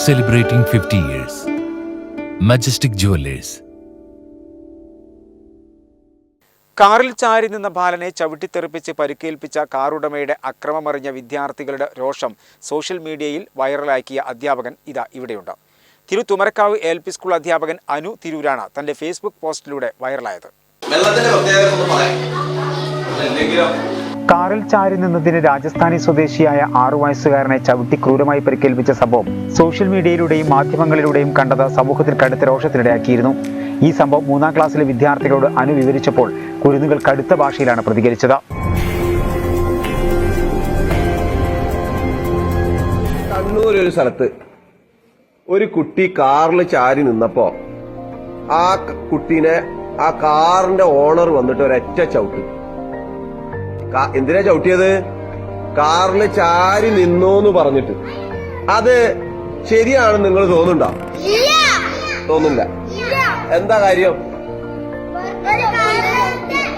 celebrating 50 years. Majestic Jewelers. കാറിൽ ചാരി നിന്ന ബാലനെ ചവിട്ടിത്തെറിപ്പിച്ച് പരിക്കേൽപ്പിച്ച കാറുടമയുടെ അക്രമമറിഞ്ഞ വിദ്യാർത്ഥികളുടെ രോഷം സോഷ്യൽ മീഡിയയിൽ വൈറലാക്കിയ അധ്യാപകൻ ഇതാ ഇവിടെയുണ്ട് തിരു തുമരക്കാവ് എൽ പി സ്കൂൾ അധ്യാപകൻ അനു തിരൂരാണ് തന്റെ ഫേസ്ബുക്ക് പോസ്റ്റിലൂടെ വൈറലായത് വെള്ളത്തിന്റെ പ്രത്യേകത കാറിൽ ചാരി നിന്നതിന് രാജസ്ഥാനി സ്വദേശിയായ ആറു വയസ്സുകാരനെ ചവിട്ടി ക്രൂരമായി പരിക്കേൽപ്പിച്ച സംഭവം സോഷ്യൽ മീഡിയയിലൂടെയും മാധ്യമങ്ങളിലൂടെയും കണ്ടത് സമൂഹത്തിൽ കടുത്ത രോഷത്തിനിടയാക്കിയിരുന്നു. ഈ സംഭവം മൂന്നാം ക്ലാസ്സിലെ വിദ്യാർത്ഥികളോട് അനു വിവരിച്ചപ്പോൾ കുരുന്നുകൾ കടുത്ത ഭാഷയിലാണ് പ്രതികരിച്ചത്. കണ്ണൂർ ഒരു സ്ഥലത്ത് ഒരു കുട്ടി കാറിൽ ചാരി നിന്നപ്പോ ആ കുട്ടീനെ ആ കാറിന്റെ ഓണർ വന്നിട്ട് ഒരൊറ്റ ചവിട്ടി. എന്തിനാ ചവിട്ടിയത്? കാറിൽ ചാരി നിന്നോന്ന് പറഞ്ഞിട്ട്. അത് ശരിയാണ് നിങ്ങൾ തോന്നുന്നുണ്ടോ? തോന്നുന്നില്ല. എന്താ കാര്യം?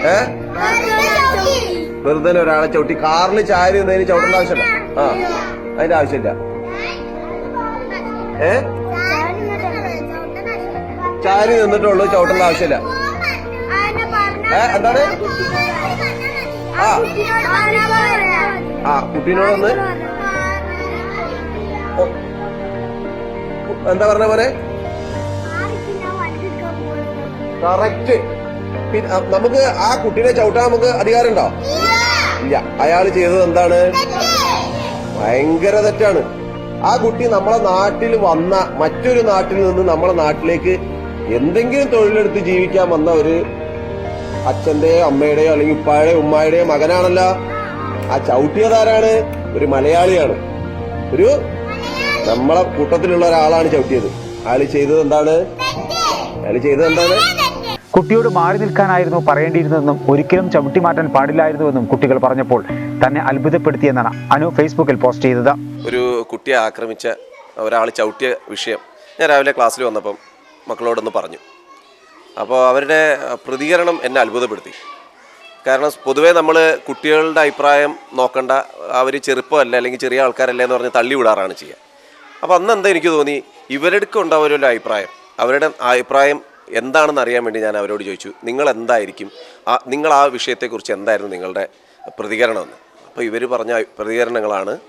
ഏ? വെറുതെ ഒരാളെ ചവിട്ടി. കാറിൽ ചാരി നിന്നതിന് ചവിട്ടേണ്ട ആവശ്യമില്ല. ആ. അതിന്റെ ആവശ്യമില്ല. ഏ? ചാരി നിന്നിട്ടുള്ളൂ ചവിട്ടേണ്ട ആവശ്യമില്ല. ഏ, എന്താണ്? ആ. ആ കുട്ടീനോടൊന്ന്. എന്താ പറഞ്ഞ പോലെ? കറക്റ്റ്. നമുക്ക് ആ കുട്ടീനെ ചവിട്ടാൻ നമുക്ക് അധികാരമുണ്ടോ? ഇല്ല. അയാൾ ചെയ്തത് എന്താണ്? ഭയങ്കര തെറ്റാണ്. ആ കുട്ടി നമ്മളെ നാട്ടിൽ വന്ന മറ്റൊരു നാട്ടിൽ നിന്ന് നമ്മളെ നാട്ടിലേക്ക് എന്തെങ്കിലും തൊഴിലെടുത്ത് ജീവിക്കാൻ വന്ന ഒരു അച്ഛന്റെയോ അമ്മയുടെയോ അല്ലെങ്കിൽ ഉപ്പായുടെയോ ഉമ്മായുടെയോ മകനാണല്ലോ. ആ ചവിട്ടിയതാരാണ്? ഒരു മലയാളിയാണ്. ഒരു നമ്മളെ കൂട്ടത്തിലുള്ള ഒരാളാണ് ചവിട്ടിയത്. അയാൾ ചെയ്തത് എന്താണ്? അയാൾ ചെയ്തത് എന്താണ്? കുട്ടിയോട് മാറി നിൽക്കാനായിരുന്നു പറയേണ്ടിയിരുന്നതെന്നും ഒരിക്കലും ചവിട്ടി മാറ്റാൻ പാടില്ലായിരുന്നുവെന്നും കുട്ടികൾ പറഞ്ഞപ്പോൾ തന്നെ അത്ഭുതപ്പെടുത്തിയെന്നാണ് അനു ഫേസ്ബുക്കിൽ പോസ്റ്റ് ചെയ്തത്. ഒരു കുട്ടിയെ ആക്രമിച്ച ഒരാൾ ചവിട്ടിയ വിഷയം ഞാൻ രാവിലെ ക്ലാസ്സിൽ വന്നപ്പം മക്കളോടൊന്ന് പറഞ്ഞു. അപ്പോൾ അവരുടെ പ്രതികരണം എന്നെ അത്ഭുതപ്പെടുത്തി. കാരണം പൊതുവേ നമ്മൾ കുട്ടികളുടെ അഭിപ്രായം നോക്കണ്ട അവർ ചെറുപ്പമല്ല അല്ലെങ്കിൽ ചെറിയ ആൾക്കാരല്ലേ എന്ന് പറഞ്ഞ് തള്ളി വിടാറാണ് ചെയ്യുക അപ്പോൾ അന്ന് എന്താ എനിക്ക് തോന്നി ഇവരുടെ ഉണ്ടാവുമല്ലോ അഭിപ്രായം അവരുടെ അഭിപ്രായം എന്താണെന്ന് അറിയാൻ വേണ്ടി ഞാൻ അവരോട് ചോദിച്ചു നിങ്ങൾ എന്തായിരിക്കും ആ നിങ്ങൾ ആ വിഷയത്തെക്കുറിച്ച് എന്തായിരുന്നു നിങ്ങളുടെ പ്രതികരണമെന്ന് അപ്പോൾ ഇവർ പറഞ്ഞ പ്രതികരണങ്ങളാണ്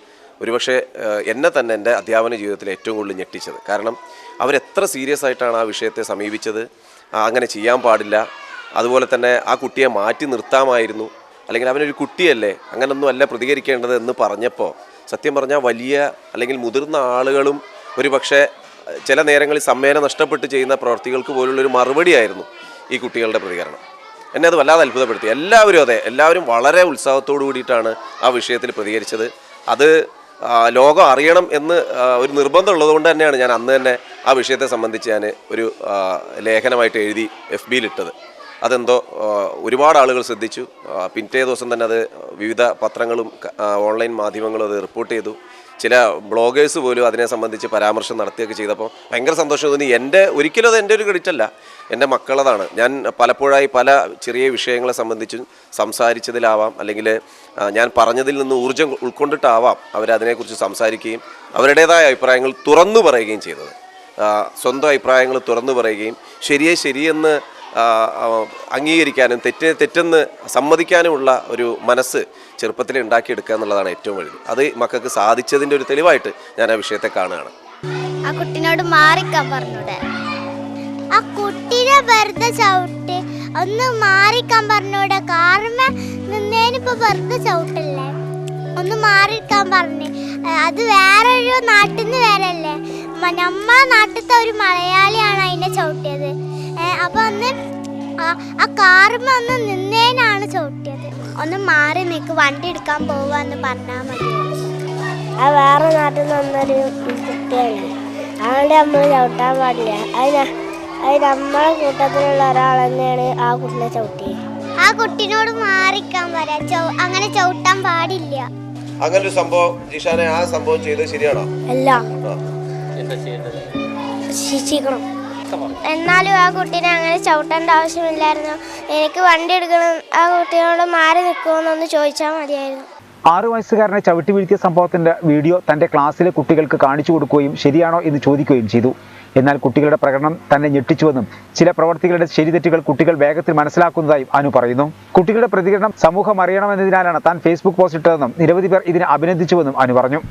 ഒരുപക്ഷെ എന്നെ തന്നെ എന്റെ അധ്യാപന ജീവിതത്തിൽ ഏറ്റവും കൂടുതൽ ഞെട്ടിച്ചത്. കാരണം അവരെത്ര സീരിയസ് ആയിട്ടാണ് ആ വിഷയത്തെ സമീപിച്ചത് അങ്ങനെ ചെയ്യാൻ പാടില്ല. അതുപോലെ തന്നെ ആ കുട്ടിയെ മാറ്റി നിർത്താമായിരുന്നു. അല്ലെങ്കിൽ അവനൊരു കുട്ടിയല്ലേ അങ്ങനൊന്നും അല്ല പ്രതികരിക്കേണ്ടത് എന്ന് പറഞ്ഞപ്പോൾ സത്യം പറഞ്ഞാൽ വലിയ അല്ലെങ്കിൽ മുതിർന്ന ആളുകളും ഒരു പക്ഷേ ചില നേരങ്ങളിൽ സമ്മേനം നഷ്ടപ്പെട്ട് ചെയ്യുന്ന പ്രവർത്തികൾക്ക് പോലുള്ളൊരു മറുപടിയായിരുന്നു ഈ കുട്ടികളുടെ പ്രതികരണം. എന്നെ അത് വല്ലാതെ അത്ഭുതപ്പെടുത്തി. എല്ലാവരും അതെ എല്ലാവരും വളരെ ഉത്സാഹത്തോടു കൂടിയിട്ടാണ് ആ വിഷയത്തിൽ പ്രതികരിച്ചത്. അത് ലോകം അറിയണം എന്ന് ഒരു നിർബന്ധം ഉള്ളതുകൊണ്ട് തന്നെയാണ് ഞാൻ അന്ന് തന്നെ ആ വിഷയത്തെ സംബന്ധിച്ച് ഞാൻ ഒരു ലേഖനമായിട്ട് എഴുതി എഫ് ബിയിലിട്ടത് അതെന്തോ ഒരുപാട് ആളുകൾ ശ്രദ്ധിച്ചു. പിറ്റേ ദിവസം തന്നെ അത് വിവിധ പത്രങ്ങളും ഓൺലൈൻ മാധ്യമങ്ങളും അത് റിപ്പോർട്ട് ചെയ്തു. ചില ബ്ലോഗേഴ്സ് പോലും അതിനെ സംബന്ധിച്ച് പരാമർശം നടത്തിയൊക്കെ ചെയ്തപ്പോൾ ഭയങ്കര സന്തോഷം തോന്നി. എന്റെ ഒരിക്കലും അത് എന്റെ ഒരു ക്രെഡിറ്റ് അല്ല. എന്റെ മക്കളതാണ്. ഞാൻ പലപ്പോഴായി പല ചെറിയ വിഷയങ്ങളെ സംബന്ധിച്ചും സംസാരിച്ചതിലാവാം. അല്ലെങ്കിൽ ഞാൻ പറഞ്ഞതിൽ നിന്ന് ഊർജം ഉൾക്കൊണ്ടിട്ടാവാം അവരതിനെക്കുറിച്ച് സംസാരിക്കുകയും അവരുടേതായ അഭിപ്രായങ്ങൾ തുറന്നു പറയുകയും ചെയ്തത്. സ്വന്തം അഭിപ്രായങ്ങൾ തുറന്നു പറയുകയും ശരിയെ ശരിയെന്ന് അംഗീകരിക്കാനും തെറ്റ് തെറ്റെന്ന് സമ്മതിക്കാനുമുള്ള ഒരു മനസ്സ് ചെറുപ്പത്തിൽ ഉണ്ടാക്കിയെടുക്കുക എന്നുള്ളതാണ് ഏറ്റവും വലുത്. അത് മക്കൾക്ക് സാധിച്ചതിന്റെ ഒരു തെളിവായിട്ട് ഞാൻ ആ വിഷയത്തെ കാണുകയാണ്. ആ കുട്ടിനോട് മാറിക്കാൻ പറഞ്ഞൂടെ? ആ കുട്ടിനെ വെറുതെ ചവിട്ട് ഒന്ന് മാറിക്കാൻ പറഞ്ഞൂടെ? കാരണം നിന്നേനിപ്പോ വെറുതെ ചവിട്ടല്ലേ? ഒന്ന് മാറിക്കാൻ പറഞ്ഞു. അത് വേറൊരു നാട്ടിൽ നിന്ന് വരല്ലേ മ- നമ്മളെ നാട്ടിലത്തെ ഒരു മലയാളിയാണ് അതിനെ ചവിട്ടിയത്. അപ്പൊ ഒന്ന് ആ- കാറുമ്മ ഒന്ന് നിന്നേനാണ് ചവിട്ടിയത്. ഒന്ന് മാറി നിൽക്ക് വണ്ടി എടുക്കാൻ പോവാന്ന് പറഞ്ഞാൽ മതി. ആ വേറെ നാട്ടിൽ നിന്നൊരു വന്നൊരു കുട്ടിയാണ് അതുകൊണ്ട് നമ്മൾ ചവിട്ടാൻ പാടില്ല. അതിന് അത് നമ്മളെ കൂട്ടത്തിലുള്ള ഒരാൾ തന്നെയാണ് ആ കുട്ടിനെ ചവിട്ടിയത് ആ കുട്ടിനോട് മാറിക്കാൻ പറയാ. അങ്ങനെ ചവിട്ടാൻ പാടില്ല. അങ്ങനെ ഒരു സംഭവം ജിഷാനെ ആ സംഭവം ചെയ്തത് ശരിയാണോ? എല്ലാം. ശിക്ഷിക്കണം. എന്നാലും ആ കുട്ടീനെ അങ്ങനെ ചവിട്ടേണ്ട ആവശ്യമില്ലായിരുന്നു. എനിക്ക് വണ്ടി എടുക്കണം ആ കുട്ടിയോട് മാറി നിൽക്കുമെന്നൊന്ന് ചോദിച്ചാൽ മതിയായിരുന്നു. ആറു വയസ്സുകാരനെ ചവിട്ടി വീഴ്ത്തിയ സംഭവത്തിന്റെ വീഡിയോ തന്റെ ക്ലാസ്സിലെ കുട്ടികൾക്ക് കാണിച്ചു കൊടുക്കുകയും ശരിയാണോ എന്ന് ചോദിക്കുകയും ചെയ്തു. എന്നാൽ കുട്ടികളുടെ പ്രകടനം തന്നെ ഞെട്ടിച്ചുവെന്നും ചില പ്രവർത്തികളുടെ ശരിതെറ്റുകൾ കുട്ടികൾ വേഗത്തിൽ മനസ്സിലാക്കുന്നതായും അനു പറയുന്നു. കുട്ടികളുടെ പ്രതികരണം സമൂഹം അറിയണമെന്നതിനാലാണ് താൻ ഫേസ്ബുക്ക് പോസ്റ്റ് ഇട്ടതെന്നും നിരവധി പേർ ഇതിനെ അഭിനന്ദിച്ചുവെന്നും അനു പറഞ്ഞു.